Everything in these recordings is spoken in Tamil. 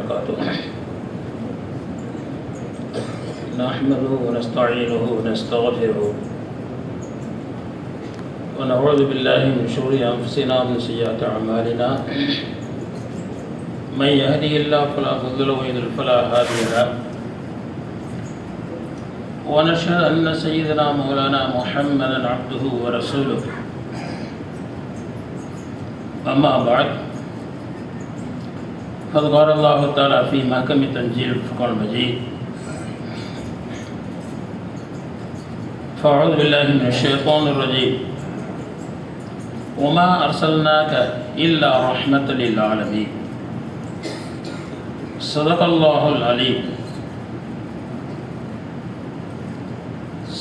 وبركاته. نحمده ونستعينه ونستغفره ونعوذ بالله من شرور أنفسنا ومن سيئات أعمالنا. من يهده الله فلا مضل له فلا هادي له. ونشهد أن سيدنا مولانا محمدا عبده ورسوله. أما بعد قد قال الله تعالى في محكم تنزيل الفرقان المجيد. فأعوذ بالله من الشيطان الرجيم. وما أرسلناك إلا رحمة للعالمين. صدق الله العليم.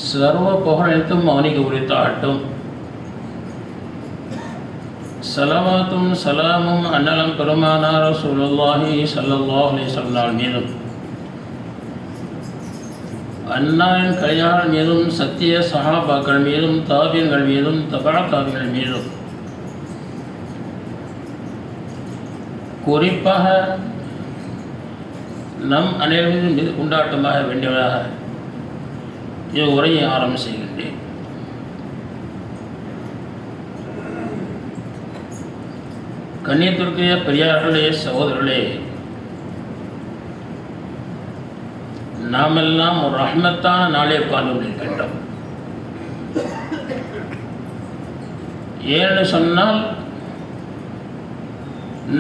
సర్వపహరణితం మౌని గౌరితాటం சலவாத்தும் சலாமும் அன்னலம் பெருமானார் சுல்லாஹி சல்லல்லாஹ் அலிசல்லால் மீதும். அன்னாரின் கல்யாணம் மீதும் சத்திய சஹாபாக்கள் மீதும் தாபியங்கள் மீதும் தபா தாபியங்கள் மீதும். குறிப்பாக நம் அனைவரும் மீது கொண்டாட்டமாக வேண்டியவராக இது உரையை ஆரம்பம் செய்கின்றேன். கண்ணியத்திற்குரிய பெரியார்களே சகோதரர்களே நாமெல்லாம் ஒரு ரஹ்மத்தான நாளே உட்கார்ந்து கொண்டிருக்கின்றோம் ஏன்னு சொன்னால்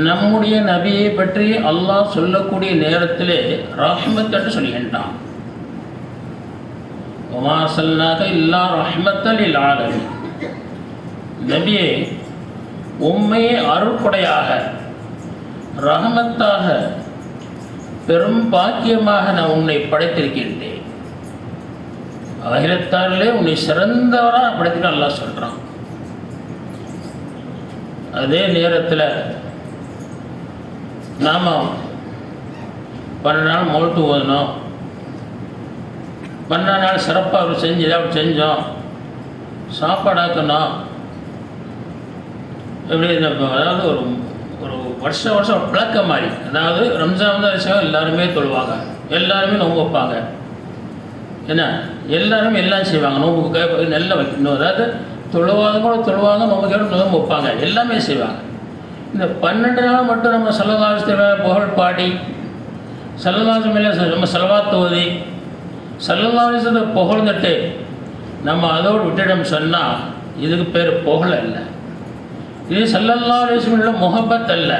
நம்முடைய நபியை பற்றி அல்லாஹ் சொல்லக்கூடிய நேரத்திலே ரஹ்மத் என்று சொல்கின்றான். ஒமாசல்னாக இல்லா ரஹ்மத்தல் ஆலமி நபியை உண்மை அருட்கொடையாக ரகமத்தாக பெரும் பாக்கியமாக நான் உன்னை படைத்திருக்கின்றேன். ஆயிரத்தாரிலே உன்னை சிறந்தவராக படைத்திட்டு நல்லா சொல்கிறான் அதே நேரத்தில் நாம் பன்னெண்டு நாள் மொழ்த்து ஓதணும். பன்னெண்டு நாள் சிறப்பாக அவர் செஞ்சு ஏதாவது செஞ்சோம். சாப்பாடாக்கணும் அதாவது ஒரு ஒரு வருஷம் வருஷம் பழக்க மாதிரி. அதாவது ரம்ஜான் தான் விஷயம் எல்லாருமே தொழுவாங்க. எல்லாருமே நோம்பு வைப்பாங்க. என்ன? எல்லாருமே எல்லாம் செய்வாங்க. நோம்புக்கு நல்லா வைக்கணும் அதாவது தொழுவாத கூட தொழுவாங்க நோம்பு கேட்டு நோம்பு வைப்பாங்க. எல்லாமே செய்வாங்க. இந்த பன்னெண்டு நாள் மட்டும் நம்ம செல்லதாசத்தை புகழ் பாடி செல்லதாசம் மேலே நம்ம செலவாத்துவதி ஓதி புகழ்ந்துட்டு நம்ம அதோடு விட்டுடம் சொன்னால் இதுக்கு பேர் புகழ இல்லை இது சல்லல்லா அலிஸ்மில் முகப்பத் அல்ல.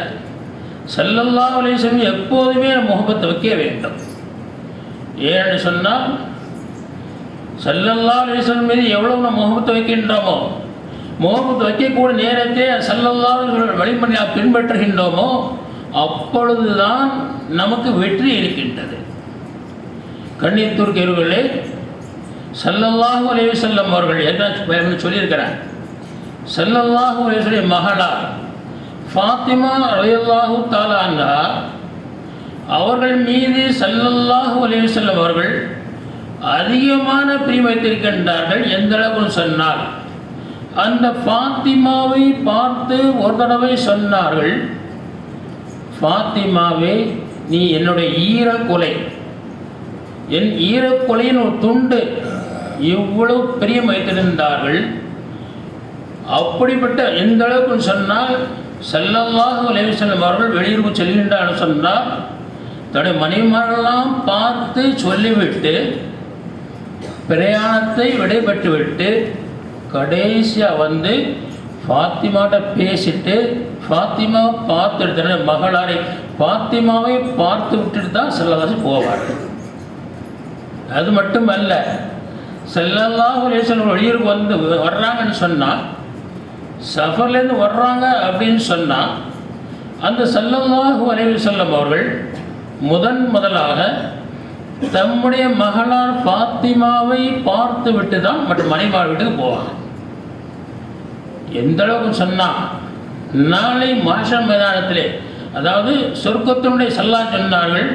சல்லல்லா அலிஸ்லம் எப்போதுமே முகப்பத்தை வைக்க வேண்டும். ஏன்னு சொன்னால் சல்லல்லா அலிஸ்லம் மீது எவ்வளவு நம்ம முகப்பத்தை வைக்கின்றோமோ முகப்பத்தை வைக்கக்கூடிய நேரத்தை சல்லல்லா வழிமுறையாக பின்பற்றுகின்றோமோ அப்பொழுதுதான் நமக்கு வெற்றி இருக்கின்றது. கண்ணியத்தூர்கர்களே சல்லல்லாஹு அலைய அவர்கள் என்ன சொல்லியிருக்கிறார்? செல்லல்லாஹு அலைய மகளா ஃபாத்திமா ரயல்லாஹு தாலாங்கா அவர்கள் மீது செல்லல்லாஹு அலைய செல்லம் அவர்கள் அதிகமான பிரியம் வைத்திருக்கின்றார்கள் எந்த அளவுக்கு சொன்னால். அந்த ஃபாத்திமாவை பார்த்து ஒரு தடவை சொன்னார்கள் ஃபாத்திமாவே நீ என்னுடைய ஈரக்கொலை என் ஈரக்கொலையின் ஒரு துண்டு இவ்வளவு பிரியம் வைத்திருந்தார்கள் அப்படிப்பட்ட எந்த அளவுக்கு சொன்னால் செல்லல்லாக விளைவு செல்லும் அவர்கள் வெளியூருக்கு செல்கின்றார்கள் சொன்னால் தன்னுடைய மனைவிமாரெல்லாம் பார்த்து சொல்லிவிட்டு பிரயாணத்தை விடைபெற்று விட்டு கடைசியாக வந்து ஃபாத்திமாட்ட பேசிட்டு ஃபாத்திமாவை பார்த்துட்டு தன்னுடைய மகளாரை ஃபாத்திமாவை பார்த்து விட்டுட்டு தான் செல்லவாசி போவார். அது மட்டும் அல்ல செல்லல்லாஹ் லேசன் வெளியூருக்கு வந்து வர்றாங்கன்னு சொன்னால் சஃபர்லேருந்து வர்றாங்க அப்படின்னு சொன்னால் அந்த சல்லல்லாஹு அலைவி செல்லம் அவர்கள் முதன் முதலாக தம்முடைய மகளார் பாத்திமாவை பார்த்து விட்டு தான் மற்ற மனைவார் வீட்டுக்கு போவாங்க. எந்த அளவுக்கு சொன்னால் நாளை மாஷம் மைதானத்திலே அதாவது சொர்க்கத்தினுடைய சல்லா சொன்னார்கள்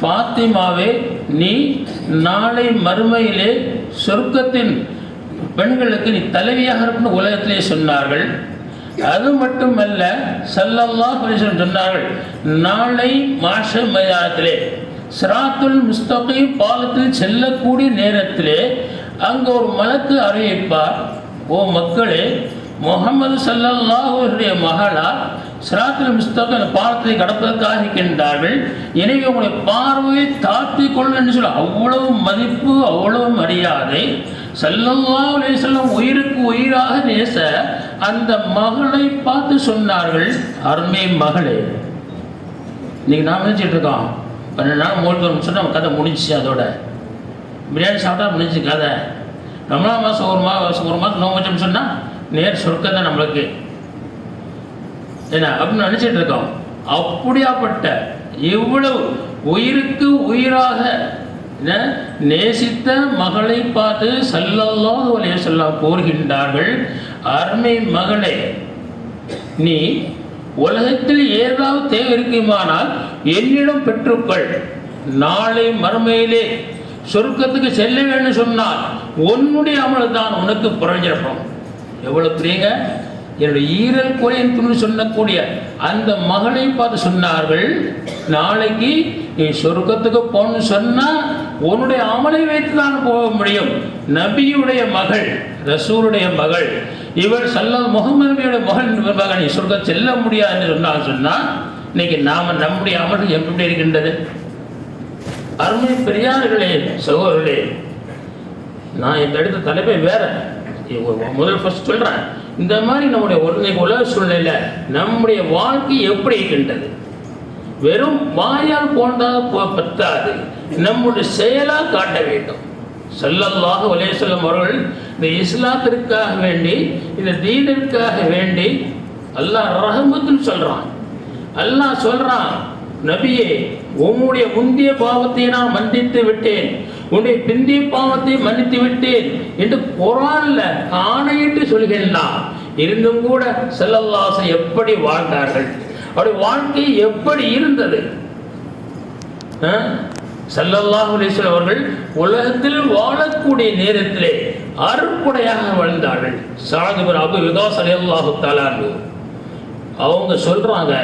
ஃபாத்திமாவே நீ நாளை மறுமையிலே சொர்க்கத்தின் பெண்களுக்கு நீ தலைவியாக இருக்கும் உலகத்திலே சொன்னார்கள். அது மட்டுமல்ல ஸல்லல்லாஹு அலைஹி சொன்னார்கள் நாளை மாஷ மைதானத்திலே சிராத்துல் முஸ்தகீம் பாலத்தில் செல்லக்கூடிய நேரத்திலே அங்கே ஒரு மலக்கு அறிவிப்பார் ஓ மக்களே முகமது சல்லல்லாஹுடைய மகளா சிராத்துல் முஸ்தகம் அந்த பாலத்தை கடப்பதற்காக இருக்கின்றார்கள். எனவே உங்களுடைய பார்வையை தாழ்த்தி கொள்ளுன்னு சொல்ல அவ்வளவு மதிப்பு அவ்வளவு மரியாதை சல்லல்லா அலைஹி உயிருக்கு உயிராக நேச அந்த மகளை பார்த்து சொன்னார்கள் அருமை மகளே. இன்னைக்கு நாம் நினச்சிட்டு இருக்கோம். பன்னெண்டு நாள் மூழ்கி சொன்னால் நம்ம கதை முடிஞ்சிச்சு அதோட. பிரியாணி சாப்பிட்டா முடிஞ்சு கதை. ரமணா மாதம் ஒரு மாதம் ஒரு மாதம் நோம்பு வச்சோம்னு சொன்னால் நேர் சொர்க்கம் தான் நம்மளுக்கு. என்ன அப்படின்னு நினச்சிட்டு இருக்கோம். அப்படியாப்பட்ட இவ்வளவு உயிருக்கு உயிராக என்ன, நேசித்த மகளை பார்த்து சல்லல்லாஹு அலைஹி வஸல்லம் கூறுகின்றார்கள் அருமை மகளே நீ உலகத்தில் ஏதாவது தேவை இருக்குமானால் என்னிடம் பெற்றுக்கொள். நாளை மறுமையிலே சொர்க்கத்துக்கு செல்ல வேண்டும் சொன்னால் உன்னுடைய அமல் தான் உனக்கு பிரயோஜனப்படும் எவ்வளவு பிரியங்க? என்னுடைய ஈரல் குறையின் துணி சொல்லக்கூடிய அந்த மகளை பார்த்து சொன்னார்கள் நாளைக்கு நீ சொர்க்கத்துக்கு போகணும்னு சொன்னால் உன்னுடைய அமலை வைத்து தான் போக முடியும். நபியுடைய மகள் ரசூருடைய மகள் இவர் சல்ல முகமதுடைய மகன் மகள் என்பதாக நீ சொர்க்கம் செல்ல முடியாதுன்னு சொன்னால் சொன்னால் இன்னைக்கு நாம நம்முடைய அமல் எப்படி இருக்கின்றது? அருமை பெரியார்களே சகோதரர்களே நான் இந்த இடத்த தலைப்பை வேற முதல் ஃபர்ஸ்ட் சொல்கிறேன் இந்த மாதிரி நம்முடைய ஒருமை உலக சூழ்நிலையில் நம்முடைய வாழ்க்கை எப்படி இருக்கின்றது? வெறும் வாயால் போன்றால் பத்தாது. நம்முடைய செயலாக காட்ட வேண்டும். ஸல்லல்லாஹு அலைஹி செல்லும் அவர்கள் இந்த இஸ்லாத்திற்காக வேண்டி இந்த தீனிற்காக வேண்டி அல்லாஹ் ரஹமத்துன்னு சொல்கிறான் அல்லாஹ் சொல்கிறான் நபியே உம்முடைய முந்திய பாவத்தை நான் மன்னித்து விட்டேன். உன்னுடைய பிந்திய பாவத்தை மன்னித்து விட்டேன். என்று குரான்ல ஆணையிட்டு சொல்கின்றான் இருந்தும் கூட செல்லல்லாசை எப்படி வாழ்ந்தார்கள்? அவருடைய வாழ்க்கை எப்படி இருந்தது? சல்லல்லாஹு அலிஸ்வல் அவர்கள் உலகத்தில் வாழக்கூடிய நேரத்திலே அருக்குடையாக வாழ்ந்தார்கள். சாதிபர் அபு விகாஸ் அலி அல்லாஹு தாலான்னு அவங்க சொல்றாங்க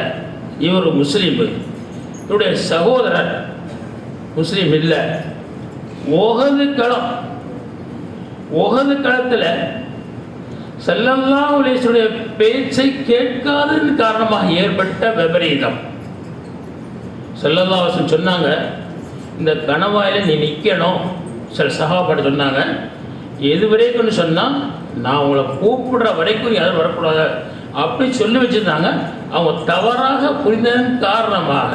இவர் முஸ்லீம். இவருடைய சகோதரர் முஸ்லீம் இல்லை. ஒகது களம். ஒகது களத்தில் சல்லல்லாஹு பேச்சை கேட்காததன் காரணமாக ஏற்பட்ட விபரீதம். சல்லல்லாஹு சொன்னாங்க இந்த கணவாயில் நீ நிற்கணும் சில சகாபாடு சொன்னாங்க. எது வரைக்கும்னு சொன்னால் நான் உங்களை கூப்பிடுற வரைக்கும் யாரும் வரக்கூடாது. அப்படி சொல்லி வச்சுருந்தாங்க. அவங்க தவறாக புரிந்ததன் காரணமாக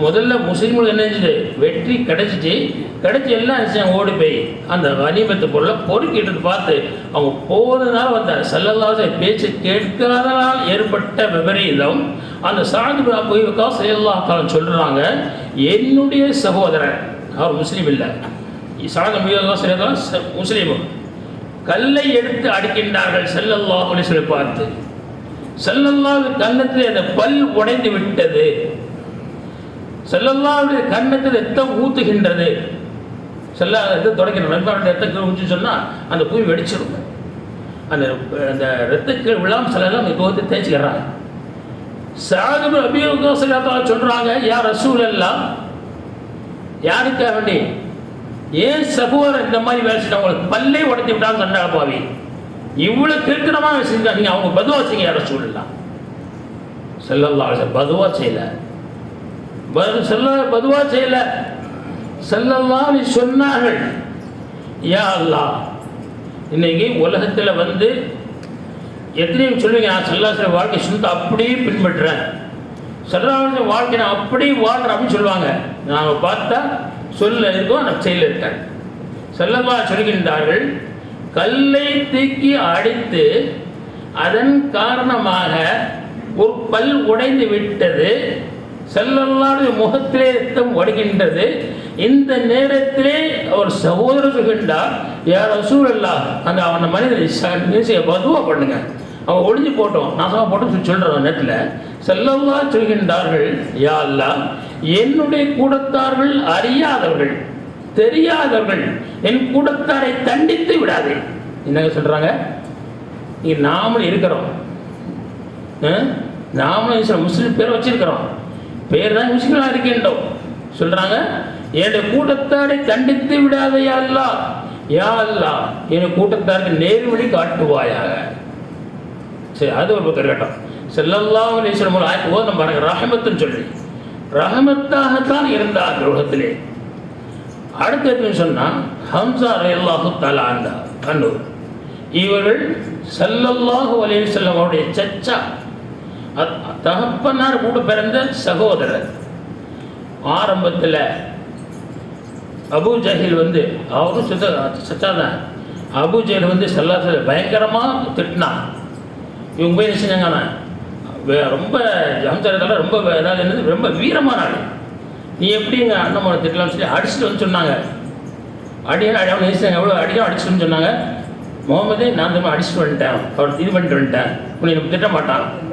முதல்ல முஸ்லீம்கள் என்ன செஞ்சது வெற்றி கிடைச்சிச்சு. கிடைச்சி எல்லாம் என்ன ஓடி போய். அந்த கனிமத்து பொருளை பொறுக்கிட்டு பார்த்து அவங்க போகிறதுனால வந்த செல்லல்லாத பேச்சு கேட்காதனால் ஏற்பட்ட விபரீதம். அந்த சாது போய்க்கா காசு காலம் சொல்கிறாங்க என்னுடைய சகோதரன் அவர் முஸ்லீம் இல்லை. சாந்த முயலா செய்யலாம் முஸ்லீமும் கல்லை எடுத்து அடிக்கின்றார்கள் செல்லல்லாஹ் சொல்லி பார்த்து. செல்லல்லாஹ் கன்னத்தில் அந்த பல் உடைந்து விட்டது. செல்லல்லாவுடைய கன்னத்தில் ரத்தம் ஊத்துகின்றது. செல்லா ரத்தம் தொடக்கணும். நண்பருடைய ரத்தம் ஊற்றி சொன்னால் அந்த பூமி வெடிச்சிடும் அந்த அந்த ரத்தக்கள் விழாம செல்லாம் இப்போ வந்து தேய்ச்சிக்கிறாங்க. சாதுபு அபியோகா செல்லாத்தா சொல்கிறாங்க யார் ரசூல் எல்லாம் யாருக்கா வேண்டி? ஏன் சகோதரர் இந்த மாதிரி வேலை செஞ்சா உங்களுக்கு பல்லே உடைத்து விட்டாங்க சொன்னாங்க பாவி. இவ்வளோ கிருத்தனமாக செஞ்சாங்க அவங்க பதுவா செய்ய ரசூல் எல்லாம் செல்லல்லா பதுவா செய்யலை. செல்ல பதுவா செய்யல. செல்லல்லாம் சொன்னார்கள் யா அல்லாஹ் இன்னைக்கு உலகத்தில் வந்து எத்தனையும் சொல்லுவீங்க நான் செல்லாசிரியர் வாழ்க்கை சுத்த அப்படியே பின்பற்றுறேன். செல்லாசிரியர் வாழ்க்கை நான் அப்படியே வாழ்கிறேன் அப்படின்னு சொல்லுவாங்க. நாம் பார்த்தா சொல்ல இருக்கோம் நான் செயல் இருக்கேன் செல்லமா சொல்கின்றார்கள் கல்லை தூக்கி அடித்து அதன் காரணமாக ஒரு பல் உடைந்து விட்டது செல்லல்லாடு முகத்திலே ரத்தம் வடுகின்றது. இந்த நேரத்திலே அவர் சகோதரர் சொல்கின்றார் யார் ரசூல் அந்த அவன மனிதனை பதுவாக பண்ணுங்க. அவன் ஒளிஞ்சு போட்டோம். நாசமாக போட்டோம் சொல்கிறான் நேரத்தில் செல்லல்லா சொல்கின்றார்கள் யா அல்லா என்னுடைய கூடத்தார்கள் அறியாதவர்கள் தெரியாதவர்கள் என் கூடத்தாரை தண்டித்து விடாதே. என்னங்க சொல்கிறாங்க நாமளும் இருக்கிறோம். நாமளும் முஸ்லீம் பேரை வச்சிருக்கிறோம். பேர் தான் முஸ்லீம்லாம் இருக்கின்றோம். சொல்கிறாங்க என்னுடைய கூட்டத்தாரை கண்டித்து விடாத யா யா அல்லா என் கூட்டத்தாருக்கு நேர்வழி காட்டுவாயாக. சரி அது ஒரு பக்கம் இருக்கட்டும். செல்லல்லாஹு அலைஹி வஸல்லம் ஒரு ஆயத்து பாருங்க ரஹமத்துன்னு சொல்லி. ரஹமத்தாகத்தான் இருந்தார் உலகத்திலே. அடுத்த அடுத்ததுன்னு சொன்னால் ஹம்சா ரயல்லாஹு தலா அந்த கண்ணூர் இவர்கள் செல்லல்லாஹு அலைஹி செல்லம் அவருடைய சச்சா தகப்பனார் கூட பிறந்த சகோதரர். ஆரம்பத்தில் அபு ஜஹில் வந்து அவரும் சுத்த சச்சா அபு ஜஹில் வந்து செல்லாசல பயங்கரமாக திட்டினான். இவங்க போய் செஞ்சாங்கண்ணா ரொம்ப ஹம்சரத்தில் ரொம்ப வே- அதாவது என்னது ரொம்ப வீரமான ஆள். நீ எப்படி எங்கள் அண்ணன் திட்டலாம்னு சொல்லி அடிச்சுட்டு வந்து சொன்னாங்க. அடி அவனை நேசிச்சாங்க எவ்வளோ அடியும் அடிச்சுட்டு சொன்னாங்க. முகமதே நான் திரும்ப அடிச்சுட்டு வந்துட்டேன். அவர் இது பண்ணிட்டு வந்துட்டேன். உன்னை நம்ம திட்ட மாட்டான்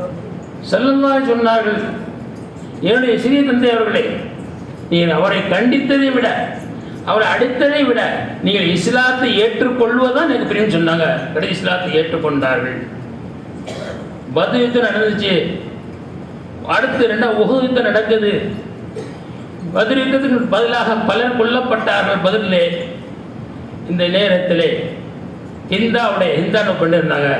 செல்லல்லாய் சொன்னார்கள். என்னுடைய சிறிய தந்தை அவர்களே நீங்கள் அவரை கண்டித்ததை விட அவரை அடித்ததை விட நீங்கள் இஸ்லாத்தை ஏற்றுக்கொள்வதுதான் எனக்கு பிரியும் சொன்னாங்க. கடைசி இஸ்லாத்தை ஏற்றுக்கொண்டார்கள்? பது யுத்தம் நடந்துச்சு. அடுத்து ரெண்டா உகது யுத்தம் நடக்குது பதில் யுத்தத்துக்கு பதிலாக பலர் கொல்லப்பட்டார்கள் பதிலே. இந்த நேரத்திலே ஹிந்தாவுடைய ஹிந்தாவை கொண்டு இருந்தாங்க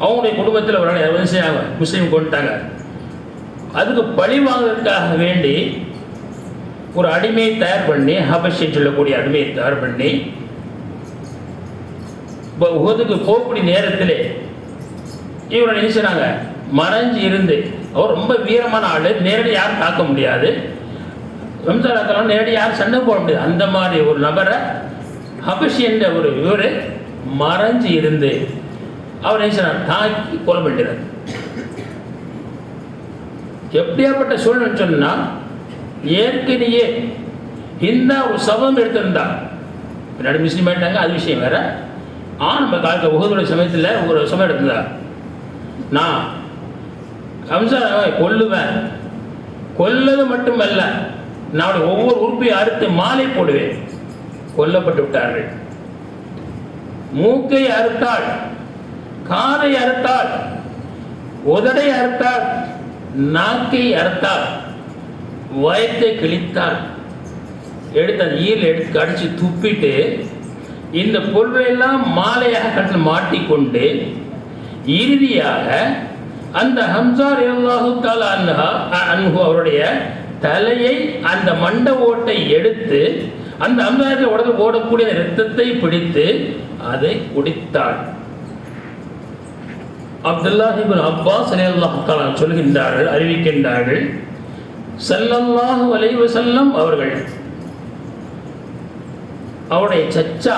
அவங்களுடைய குடும்பத்தில் ஒரு ஆள் வந்து செய்யாங்க முஸ்லீம் கொண்டுட்டாங்க. அதுக்கு பழி வாங்கிறதுக்காக வேண்டி ஒரு அடிமையை தயார் பண்ணி ஹபஷின்னு சொல்லக்கூடிய அடிமையை தயார் பண்ணி இப்போ உகதுக்கு போகக்கூடிய நேரத்தில் இவரை நினைச்சாங்க மறைஞ்சு இருந்து. அவர் ரொம்ப வீரமான ஆள். நேரடி யாரும் தாக்க முடியாது. வம்சாரத்தெல்லாம் நேரடி யாரும் சண்டை போட முடியாது. அந்த மாதிரி ஒரு நபரை ஹபஷி என்ற ஒரு இவர் மறைஞ்சு இருந்து அவர் நினைச்சார் தாக்கி கொலை பண்ணிடுறார் எப்படியாப்பட்ட சூழ்நிலை சொன்னா ஏற்கனவே இந்த ஒரு சபம் எடுத்திருந்தா பின்னாடி முஸ்லீம் ஆயிட்டாங்க அது விஷயம் வேற. ஆரம்ப காலத்தில் உகதுடைய சமயத்தில் ஒரு சமயம் எடுத்திருந்தா நான் ஹம்சாவை கொல்லுவேன். கொல்லது மட்டுமல்ல நான் ஒவ்வொரு உறுப்பையும் அறுத்து மாலை போடுவேன். கொல்லப்பட்டு விட்டார்கள். மூக்கை அறுத்தால் காதை அறுத்தாள் உதடை அறுத்தாள் நாக்கை அறுத்தாள் வயத்தை கிழித்தாள் எடுத்து அந்த ஈரில் எடுத்து அடித்து துப்பிட்டு இந்த பொருளையெல்லாம் மாலையாக கட்டில் மாட்டிக்கொண்டு இறுதியாக அந்த ஹம்சார் அல்லாஹு தாலா அன்ஹா அன்ஹு அவருடைய தலையை அந்த மண்ட ஓட்டை எடுத்து அந்த ஹம்சாரத்தில் உடல் ஓடக்கூடிய ரத்தத்தை பிடித்து அதை குடித்தாள். அப்துல்லாஹிபின் அப்பாஸ் அல்லாஹு தாலா சொல்கின்றார்கள் அறிவிக்கின்றார்கள். ஸல்லல்லாஹு வலைவு செல்லம் அவர்கள் அவருடைய சச்சா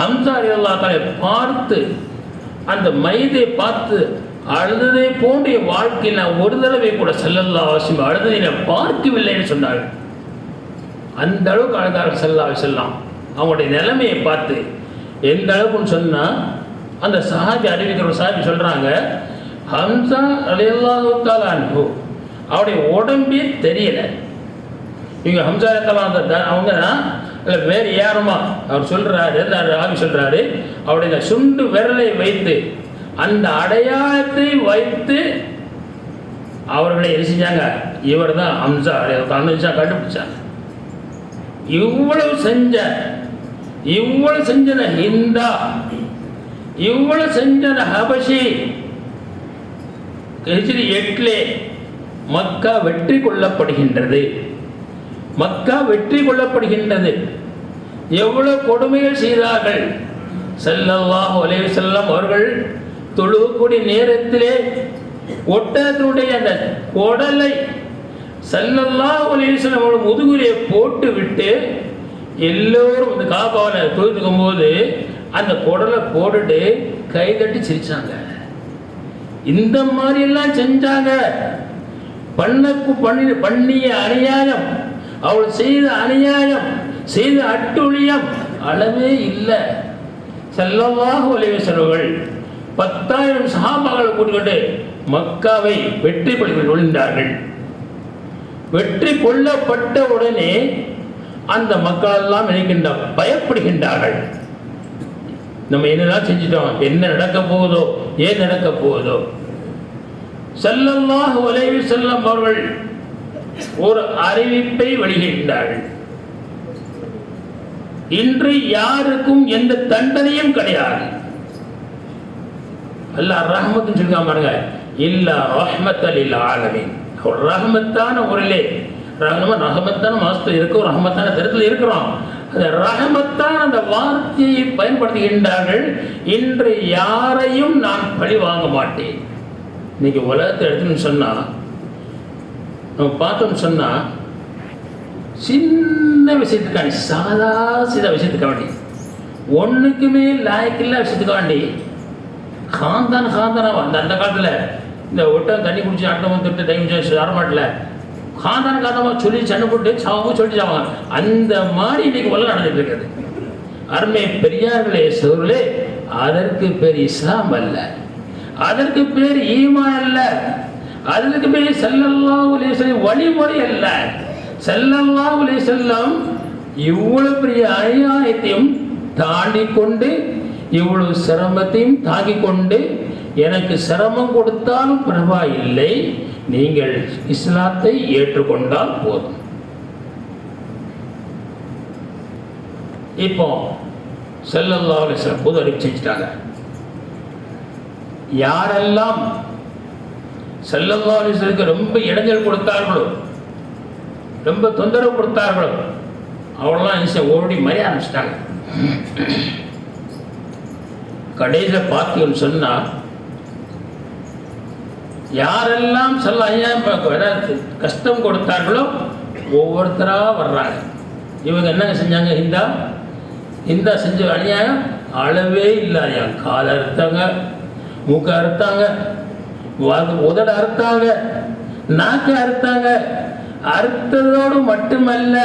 ஹம்சா அல்லா தலை பார்த்து அந்த மைதை பார்த்து அழுததை போன்ற வாழ்க்கையில் நான் ஒரு தடவை கூட செல்லல்லா அவசியம் அழுததை நான் பார்க்கவில்லைன்னு சொன்னார்கள். அந்த அளவுக்கு அழுதார்கள் செல்லா செல்லாம் அவங்களுடைய நிலைமையை பார்த்து எந்த அளவுக்குன்னு சொன்னால் அந்த சஹாபி அறிவிக்கிற ஒரு சஹாபி சொல்கிறாங்க ஹம்சா அலியல்லாஹுத்தால் அன்பு அவருடைய உடம்பே தெரியலை. இவங்க ஹம்சா அலித்தலாம் அந்த த- அவங்க இல்லை வேறு யாருமா? அவர் சொல்கிறாரு அந்த ராவி சொல்கிறாரு அவருடைய இந்த சுண்டு விரலை வைத்து அந்த அடையாளத்தை வைத்து அவர்களை என்ன செஞ்சாங்க? இவர் தான் ஹம்சா கண்டுபிடிச்சா கண்டுபிடிச்சாங்க. இவ்வளவு செஞ்ச இவ்வளவு செஞ்ச ஹிந்தா இவ்வளவு செஞ்சத ஹபஷி. ஹிஜ்ரி எட்டிலே மக்கா வெற்றி கொள்ளப்படுகின்றது. மக்கா வெற்றி கொள்ளப்படுகின்றது. எவ்வளவு கொடுமைகள் செய்தார்கள். ஸல்லல்லாஹு அலைஹி செல்லம் அவர்கள் தொழுகக்கூடிய நேரத்திலே ஒட்டகத்தினுடைய அந்த குடலை செல்லல்லா அலைஹி வஸல்லம் அவர்கள் முதுகுலையை போட்டு விட்டு எல்லோரும் இந்த காபாவில் தொழுதுக்கும் போது அந்த குடலை போட்டுட்டு கை தட்டி சிரிச்சாங்க. இந்த மாதிரி எல்லாம் செஞ்சாங்க. பண்ணக்கு பண்ணி பண்ணிய அநியாயம். அவள் செய்த அநியாயம் செய்த அட்டுழியம் அளவே இல்லை. செல்லவாக உலக செலவுகள் பத்தாயிரம் சகாபாக்களை கூட்டிக்கொண்டு மக்காவை வெற்றி படுத்தி நுழைந்தார்கள் வெற்றி கொள்ளப்பட்ட உடனே அந்த மக்கள் எல்லாம் நினைக்கின்ற பயப்படுகின்றார்கள். நம்ம என்னெல்லாம் செஞ்சிட்டோம்? என்ன நடக்க போகுதோ? ஏன் நடக்க போகுதோ? ஸல்லல்லாஹு அலைஹி செல்லும் அவர்கள் ஒரு அறிவிப்பை வெளியிட்டார்கள் இன்று யாருக்கும் எந்த தண்டனையும் கிடையாது. அல்லா ரஹ்மத்துன்னு சொல்லிக்காம பாருங்க. இல்ல ரஹ்மத்தல் ஆலமீன். ஒரு ரஹமத்தான ஊரிலே ரஹ்ம ரஹமத்தான மாசத்தில் இருக்கும் ரஹமத்தான தரத்தில் இருக்கிறோம். அந்த அந்த வார்த்தையை பயன்படுத்துகின்றார்கள். இன்று யாரையும் நான் பழி வாங்க மாட்டேன். இன்னைக்கு உலகத்தை எடுத்துன்னு சொன்னா நம்ம பார்த்தோம்னு சொன்னா சின்ன விஷயத்துக்காண்டி சாதா சீதா விஷயத்துக்காண்டி ஒன்றுக்குமே லாயக்கில்ல விஷயத்துக்காண்டி காந்தான் காந்தானா அந்த அந்த காலத்தில் இந்த ஒட்டம் தண்ணி குடிச்சு அட்டம் வந்துட்டு டைம் வரமாட்டல காந்தான் காந்தமா சொல்லி சண்டை போட்டு சாவும் சொல்லி சாவாங்க. அந்த மாதிரி இன்னைக்கு உலகம் நடந்துட்டு இருக்குது. அருமை பெரியார்களே சோர்களே அதற்கு பேர் இஸ்லாம் அல்ல. அதற்கு பேர் ஈமா அல்ல. அதற்கு பேர் செல்லல்லா உலேசலின் வழிமுறை அல்ல. செல்லல்லா அலைஹி இவ்வளவு பெரிய அநியாயத்தையும் தாண்டி கொண்டு இவ்வளவு சிரமத்தையும் தாங்கிக் கொண்டு எனக்கு சிரமம் கொடுத்தாலும் பரவாயில்லை. நீங்கள் இஸ்லாத்தை ஏற்றுக்கொண்டால் போதும். இப்போ ஸல்லல்லாஹு சில புது அறிவிச்சு யாரெல்லாம் ஸல்லல்லாஹு அலைஹி ரொம்ப இடைஞ்சல் கொடுத்தார்களோ ரொம்ப தொந்தரவு கொடுத்தார்களோ அவளெல்லாம் இசை ஓடி மறைய ஆரம்பிச்சிட்டாங்க. கடையில் பார்த்தீங்கன்னு சொன்னால் யாரெல்லாம் சொல்ல கஷ்டம் கொடுத்தார்களோ ஒவ்வொருத்தராக வர்றாங்க. இவங்க என்னங்க செஞ்சாங்க? ஹிந்தா ஹிந்தா செஞ்ச அநியாயம் அளவே இல்லாதையா. காலை அறுத்தாங்க மூக்க அறுத்தாங்க உதட அறுத்தாங்க நாக்க அறுத்தாங்க. அறுத்ததோடு மட்டுமல்ல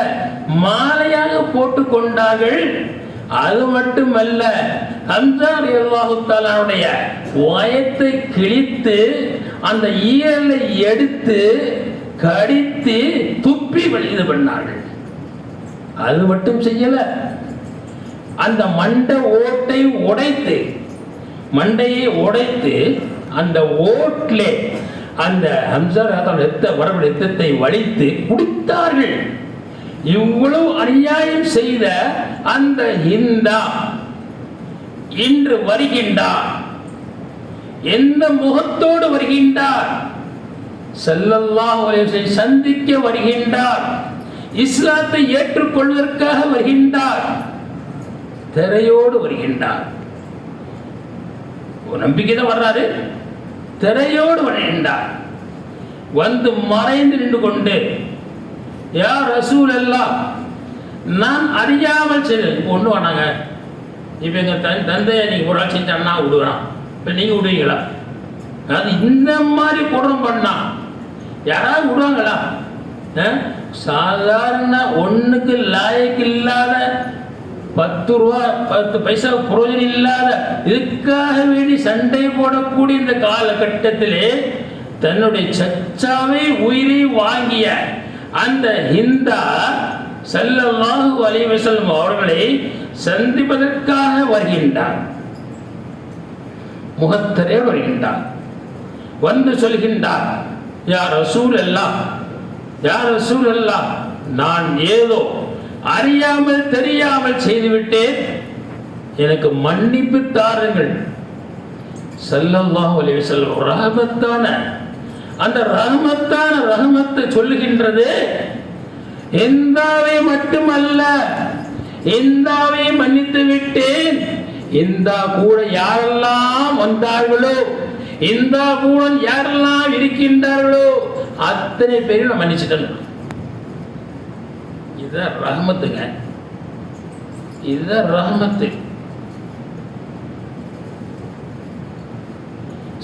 மாலையாக போட்டு கொண்டார்கள் அது மட்டுமல்ல ஹம்சார் அல்லாஹுத்தாலாவுடைய வயத்தை கிழித்து அந்த ஈரலை எடுத்து கடித்து துப்பி இது பண்ணார்கள். அது மட்டும் செய்யல. அந்த மண்டை ஓட்டை உடைத்து மண்டையை உடைத்து அந்த ஓட்டிலே அந்த ஹம்சர் ரத்த வரவு ரத்தத்தை வலித்து குடித்தார்கள். இவ்வளவு அநியாயம் செய்த அந்த இந்தா இன்று வருகின்றார். எந்த முகத்தோடு வருகின்றார்? ஸல்லல்லாஹு சந்திக்க வருகின்றார். இஸ்லாத்தை ஏற்றுக்கொள்வதற்காக வருகின்றார். திரையோடு வருகின்றார். நம்பிக்கை தான் வர்றாரு. திரையோடு வருகின்றார். வந்து மறைந்து நின்று கொண்டு யார் ரசூல் எல்லாம் நான் அறியாமல் செய்தேன் ஒன்று வேணாங்க இப்போ எங்கள் தன் தந்தையை நீங்கள் ஒரு ஆள் செஞ்சான்னா விடுவான் இப்போ நீங்கள் விடுவீங்களா? அது இந்த மாதிரி குடம் பண்ணா யாராவது விடுவாங்களா? சாதாரண ஒன்றுக்கு லாயக்கு இல்லாத பத்து ரூபா பத்து பைசா புரோஜனம் இல்லாத இதுக்காக வேண்டி சண்டை போடக்கூடிய இந்த காலகட்டத்திலே தன்னுடைய சச்சாவை உயிரை வாங்கிய அந்த ஹிந்தா செல்லல்லாஹு அலிவசல்லம் அவர்களை சந்திப்பதற்காக வருகின்றார். முகத்தரே வருகின்றார். வந்து சொல்கின்றார் யார் ரசூல் எல்லாம் யார் ரசூல் எல்லாம் நான் ஏதோ அறியாமல் தெரியாமல் செய்துவிட்டேன். எனக்கு மன்னிப்பு தாருங்கள். செல்லல்லாஹு அலிவசல்லம் வஸல்லம் அந்த ரஹமத்தான ரஹமத்தை சொல்லுகின்றது. எந்தாவை மட்டுமல்ல எந்தாவை மன்னித்து விட்டேன். இந்தா கூட யாரெல்லாம் வந்தார்களோ இந்தா கூட யாரெல்லாம் இருக்கின்றார்களோ அத்தனை பேரையும் நான் இதுதான் ரஹமத்துங்க. இதுதான் ரஹமத்து.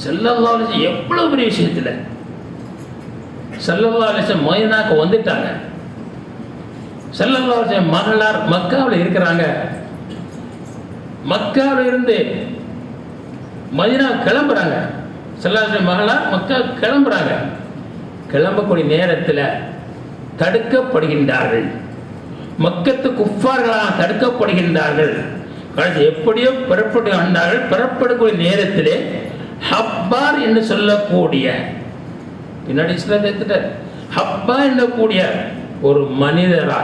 செல்லல்லா எவ்வளவு பெரிய விஷயத்துல செல்லல்லா அலிசம் மொயினாக்கு வந்துட்டாங்க. செல்லல்லா அலிசம் மகளார் மக்காவில் இருக்கிறாங்க. மக்காவில் இருந்து மதினா கிளம்புறாங்க. செல்லாசன் மகளார் மக்கா கிளம்புறாங்க. கிளம்பக்கூடிய நேரத்தில் தடுக்கப்படுகின்றார்கள். மக்கத்து குஃபார்களாக தடுக்கப்படுகின்றார்கள். கடைசி எப்படியோ பிறப்பட்டு வந்தார்கள். பிறப்படக்கூடிய நேரத்திலே ஹப்பார் என்று சொல்லக்கூடிய பின்னாடி இஸ்லாம் சேர்த்துட்டார் ஹப்பா என்னக்கூடிய ஒரு மனிதரா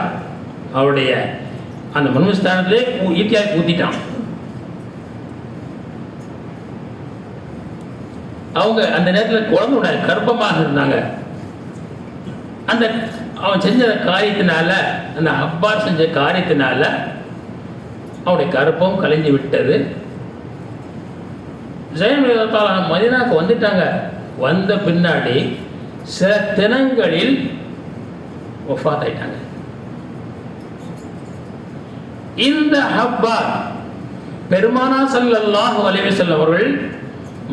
அவருடைய அந்த மனுஸ்தானத்திலே ஈட்டியாக ஊத்திட்டான். அவங்க அந்த நேரத்தில் குழந்தை கர்ப்பமாக இருந்தாங்க. அந்த அவன் செஞ்ச காரியத்தினால அந்த அப்பார் செஞ்ச காரியத்தினால அவனுடைய கருப்பம் கலைஞ்சு விட்டது. ஜெயம் மதினாக்கு வந்துட்டாங்க. வந்த பின்னாடி சில தினங்களில் ஒஃபாத் ஆயிட்டாங்க இந்த ஹப்பார் பெருமானா சல்லாஹ் அலைஹி அவர்கள்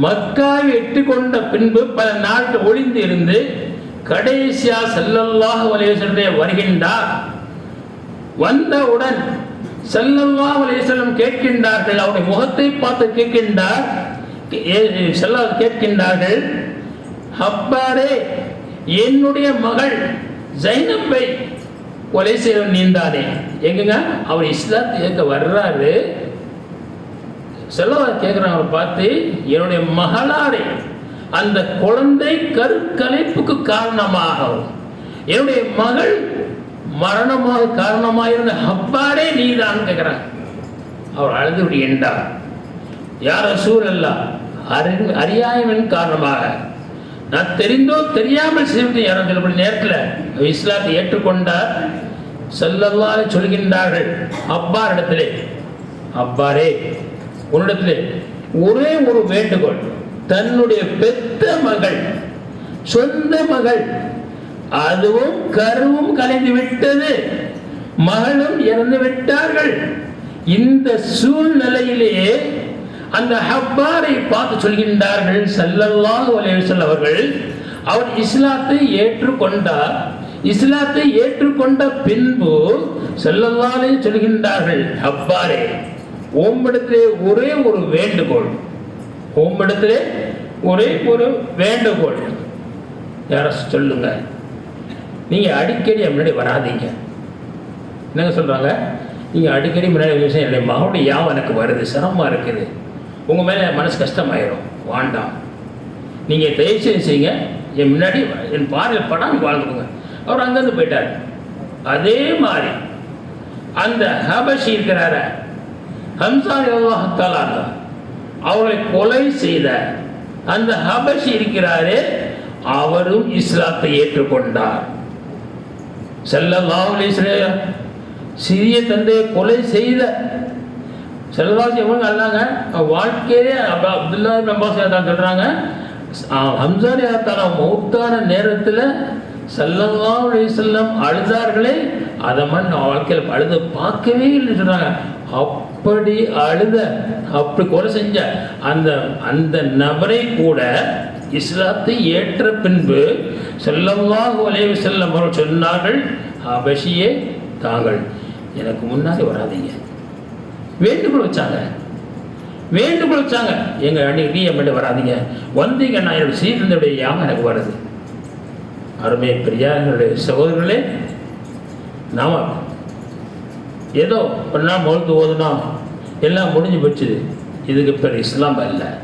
மக்காவை எட்டு கொண்ட பின்பு பல நாட்கள் ஒளிந்து இருந்து கடைசியா செல்லல்லாஹ் அலைஹி வருகின்றார். வந்தவுடன் செல்லல்லா அலைஹி கேட்கின்றார்கள். அவருடைய முகத்தை பார்த்து கேட்கின்றார். ஏ- செல்ல கேட்கின்றார்கள். ஹப்பாரே என்னுடைய மகள் ஜைனப்பை கொலை செய்ய நீந்தாதே எங்கங்க? அவர் இஸ்லாத்து ஏற்க வர்றாரு. செல்லவா கேட்குறாங்க அவரை பார்த்து என்னுடைய மகளாரே அந்த குழந்தை கருக்கலைப்புக்கு காரணமாகவும் என்னுடைய மகள் மரணமாக காரணமாக இருந்த ஹப்பாரே நீதான் கேட்குறாங்க அவர் அழுது விடுகின்றார். யார் சூழல்லா அறி அறியாயமின் காரணமாக நான் தெரிந்தோ தெரியாமல் செய்வது யாரும் சொல்லப்பட்ட நேரத்தில் இஸ்லாத்தை ஏற்றுக்கொண்டார். செல்லல்லாத சொல்கின்றார்கள். அப்பார் இடத்திலே. அப்பாரே உன்னிடத்திலே ஒரே ஒரு வேண்டுகோள். தன்னுடைய பெத்த மகள் சொந்த மகள் அதுவும் கருவும் கலைந்து விட்டது. மகளும் இறந்து விட்டார்கள். இந்த சூழ்நிலையிலேயே அந்த ஹப்பாரை பார்த்து சொல்கின்றார்கள் ஸல்லல்லாஹு அலைஹி அவர்கள் அவர் இஸ்லாத்தை ஏற்றுக்கொண்டார். இஸ்லாத்தை ஏற்றுக்கொண்ட பின்பு செல்லல்லாலே சொல்கின்றார்கள் ஹப்பாரே ஓம்பிடத்திலே ஒரே ஒரு வேண்டுகோள் ஓம்பிடத்திலே ஒரே ஒரு வேண்டுகோள். யார சொல்லுங்க? நீங்கள் அடிக்கடி முன்னாடி வராதீங்க. என்னங்க சொல்கிறாங்க நீங்கள் அடிக்கடி முன்னாடி ஒரு விஷயம் என்னுடைய மகனுடைய யாவும் எனக்கு வருது சிரமமாக இருக்குது. உங்கள் மேலே மனசு கஷ்டமாயிடும் வாண்டாம். நீங்கள் தயவு செய்யுங்க. என் முன்னாடி என் பார்வையில் படாமல் வாழ்ந்துக்கோங்க. அவர் அங்கேருந்து போயிட்டார். அதே மாதிரி அந்த ஹபஷி இருக்கிறார ஹம்சா அல்லாஹத்தாலா அவரை கொலை செய்த அந்த ஹபஷி இருக்கிறாரே அவரும் இஸ்லாத்தை ஏற்றுக்கொண்டார். செல்ல அலைஹி சிறிய தந்தையை கொலை செய்த செல்வாசி எவங்க அல்லாங்க வாழ்க்கையிலே அப்~ அப்துல்லா இப்னு அப்பாஸ் தான் சொல்றாங்க? ஹம்சாரி தாலா மௌத்தான நேரத்தில் செல்லல்லா செல்லம் அழுதார்களே அதை மாதிரி நான் வாழ்க்கையில் அழுத பார்க்கவே இல்லைன்னு சொல்கிறாங்க அப்படி அழுத அப்படி கொலை செஞ்ச அந்த அந்த நபரை கூட இஸ்லாத்தை ஏற்ற பின்பு ஸல்லல்லாஹு அலைஹி செல்லம் சொன்னார்கள் அபஷியே தாங்கள் எனக்கு முன்னாடி வராதீங்க. வேண்டுகோள் வச்சாங்க. வேண்டுகோள் வச்சாங்க. எங்கள் அன்னைக்கு நீ என் வராதீங்க? வந்தீங்க நான் என்னோட சீர்ந்தோடைய யாகம் எனக்கு வருது அருமை பெரியார்களுடைய சகோதரர்களே நாம ஏதோ ஒரு நாள் மொழுத்து ஓதுனோம் எல்லாம் முடிஞ்சு போச்சு. இதுக்கு பேர் இஸ்லாம் அல்ல.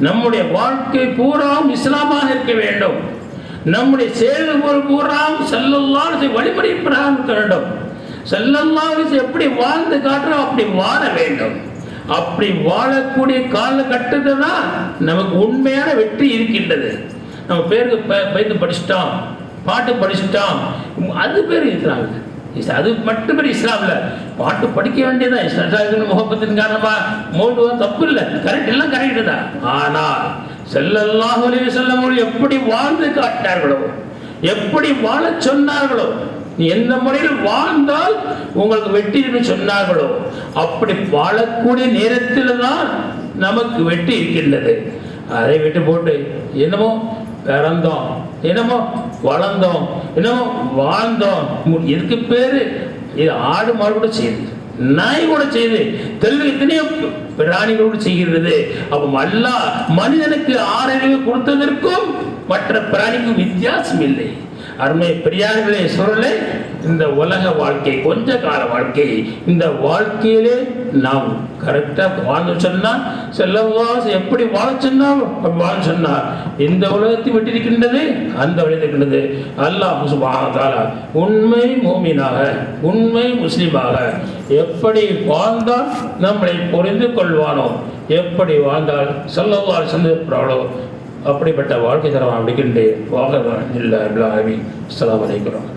நம்முடைய வாழ்க்கை பூராவும் இஸ்லாமாக இருக்க வேண்டும். நம்முடைய செயல்கள் பூராவும் செல்லல்லாறு வழிமுறை பிரகாரம் வேண்டும். செல்லல்லாறு எப்படி வாழ்ந்து காட்டுறோம் அப்படி வாழ வேண்டும். அப்படி வாழக்கூடிய காலகட்டத்தை தான் நமக்கு உண்மையான வெற்றி இருக்கின்றது. நம்ம பேருக்கு ப- பைத்து படிச்சிட்டோம் பாட்டு படிச்சுட்டோம். அது பேர் இஸ்லாமில் அது மட்டும் பேர் இல்லை பாட்டு படிக்க வேண்டியதான் இஸ்லாம் முகப்பத்தின் காரணமாக மோடுவா தப்பு இல்லை கரெக்ட் எல்லாம் கரெக்டு தான். ஆனால் செல்லல்லாஹ் அலைஹி எப்படி வாழ்ந்து காட்டினார்களோ எப்படி வாழ சொன்னார்களோ எந்த முறையில் வாழ்ந்தால் உங்களுக்கு வெற்றி என்று சொன்னார்களோ அப்படி வாழக்கூடிய நேரத்தில் தான் நமக்கு வெற்றி இருக்கின்றது. அதை விட்டு போட்டு என்னமோ பிறந்தோம் என்னமோ வளர்ந்தோம் என்னமோ வாழ்ந்தோம். இதுக்கு பேரு இது ஆடு மாடு கூட செய்யுது நாய் கூட செய்யுது தெலுங்கு எத்தனையோ பிராணிகள் கூட செய்கிறது. அப்போ அல்லாஹ் மனிதனுக்கு ஆறறிவு கொடுத்ததற்கும் மற்ற பிராணிக்கும் வித்தியாசம் இல்லை. அருமை பெரியார்களே சொல்லலை இந்த உலக வாழ்க்கை கொஞ்ச கால வாழ்க்கை இந்த வாழ்க்கையிலே நாம் கரெக்டாக வாழ்ந்து சொன்னால் செல்லவாசம் எப்படி வாழ சொன்னால் வாழ சொன்னார் இந்த உலகத்தை விட்டிருக்கின்றது? அந்த வழியில் இருக்கின்றது. அல்லாஹ் சுபாதாலா உண்மை மோமீனாக உண்மை முஸ்லீமாக எப்படி வாழ்ந்தால் நம்மளை புரிந்து கொள்வானோ எப்படி வாழ்ந்தால் செல்லவாறு சந்திப்பாளோ அப்படிப்பட்ட வாழ்க்கை தரம் அப்படிக்கின்றே வாக இல்லை அஸ்லாம் வலைக்கிறோம்